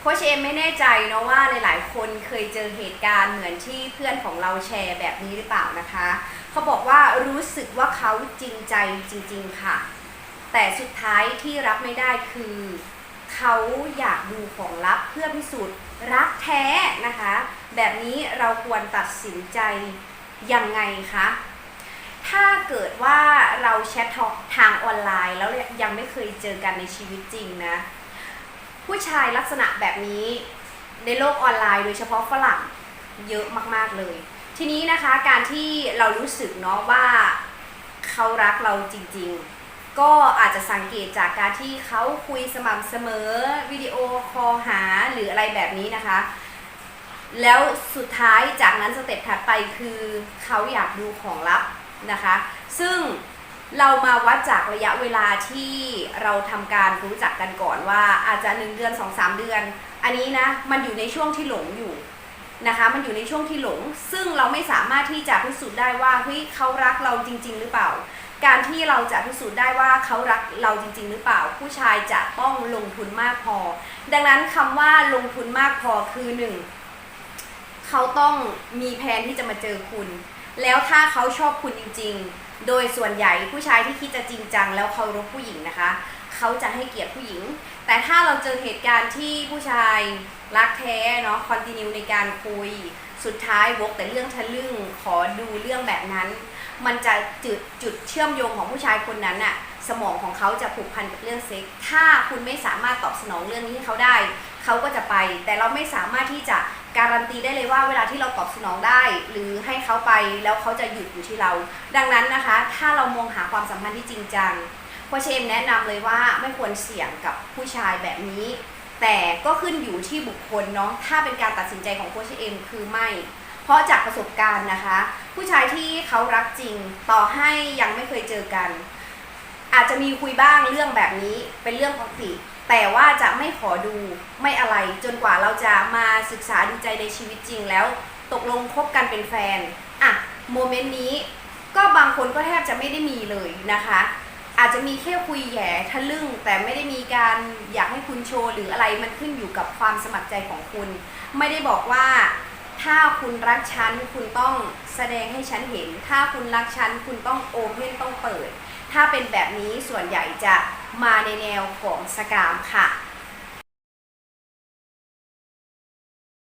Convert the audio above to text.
โคชเอมไม่แน่ใจเนาะว่าหลายๆ คนเคยเจอเหตุการณ์เหมือนที่เพื่อนของเราแชร์แบบนี้หรือเปล่านะคะ เขาบอกว่ารู้สึกว่าเขาจริงใจจริง ๆค่ะ แต่สุดท้ายที่รับไม่ได้คือ เขาอยากดูของลับเพื่อพิสูจน์รักแท้นะคะ แบบนี้เราควรตัดสินใจยังไงคะถ้าเกิดว่าเราแชททางออนไลน์แล้วยังไม่เคยเจอกันในชีวิตจริงนะ ผู้ชายลักษณะแบบนี้ในโลกออนไลน์ โดยเฉพาะฝรั่งเยอะมาก ๆเลย ทีนี้นะคะการที่เรารู้สึกเนาะว่าเขารักเราจริง ๆ ก็อาจจะสังเกตจากการที่เขาคุยสม่ำเสมอวิดีโอคอลหาหรืออะไรแบบนี้นะคะ แล้วสุดท้ายจากนั้นสเต็ปถัดไปคือเขาอยากดูของลับนะคะ ซึ่ง เรามาวัดจากระยะเวลาที่เราทำการรู้จักกันก่อนว่าอาจจะ1เดือน 2-3 เดือน อันนี้นะมันอยู่ในช่วงที่หลงอยู่นะคะ มันอยู่ในช่วงที่หลง ซึ่งเราไม่สามารถที่จะพิสูจน์ได้ว่าเฮ้ยเขารักเราจริง ๆ หรือเปล่า การที่เราจะพิสูจน์ได้ว่าเขารักเราจริง ๆ หรือเปล่า ผู้ชายจะต้องลงทุนมากพอ ดังนั้นคำว่าลงทุนมากพอคือหนึ่งเขาต้องมีแผนที่จะมาเจอคุณ แล้วถ้าเขาชอบคุณจริง ๆ โดยส่วนใหญ่ผู้ชายที่คิดจะจริงจังแล้วเคารพผู้หญิงนะคะ เขาจะให้เกียรติผู้หญิง แต่ถ้าเราเจอเหตุการณ์ที่ผู้ชายรักแท้เนาะคอนติเนียในการคุย สุดท้ายวกแต่เรื่องทะลึ่งขอดูเรื่องแบบนั้น มันจะจุดจุดเชื่อมโยงของผู้ชายคนนั้นอะสมองของเขาจะผูกพันกับเรื่องเซ็ก ถ้าคุณไม่สามารถตอบสนองเรื่องนี้ให้เขาได้ เขาก็จะไป แต่เราไม่สามารถที่จะ การันตีได้เลยว่าเวลาที่เราตอบสนองได้ หรือให้เขาไปแล้วเขาจะหยุดอยู่ที่เรา ดังนั้นนะคะ ถ้าเรามองหาความสัมพันธ์ที่จริงจังโคชเอมแนะนำเลยว่าไม่ควรเสี่ยงกับผู้ชายแบบนี้ แต่ก็ขึ้นอยู่ที่บุคคลเนาะถ้าเป็นการตัดสินใจของโคชเอมคือไม่ เพราะจากประสบการณ์นะคะ ผู้ชายที่เขารักจริงต่อให้ยังไม่เคยเจอกัน อาจจะมีคุยบ้างเรื่องแบบนี้เป็นเรื่องปกติ แต่ว่าจะไม่ขอดูไม่อะไรจนกว่าเราจะมาศึกษาดูใจในชีวิตจริงแล้ว ตกลงคบกันเป็นแฟนอะโมเมนต์นี้ก็บางคนก็แทบจะไม่ได้มีเลยนะคะ อาจจะมีแค่คุยแหย่ทะลึ่ง แต่ไม่ได้มีการอยากให้คุณโชว์หรืออะไรมันขึ้นอยู่กับความสมัครใจของคุณ ไม่ได้บอกว่าถ้าคุณรักฉันคุณต้องแสดงให้ฉันเห็น ถ้าคุณรักฉันคุณต้องโอเพนต้องเปิด ถ้าเป็นแบบนี้ส่วนใหญ่จะมาในแนวของสกามค่ะ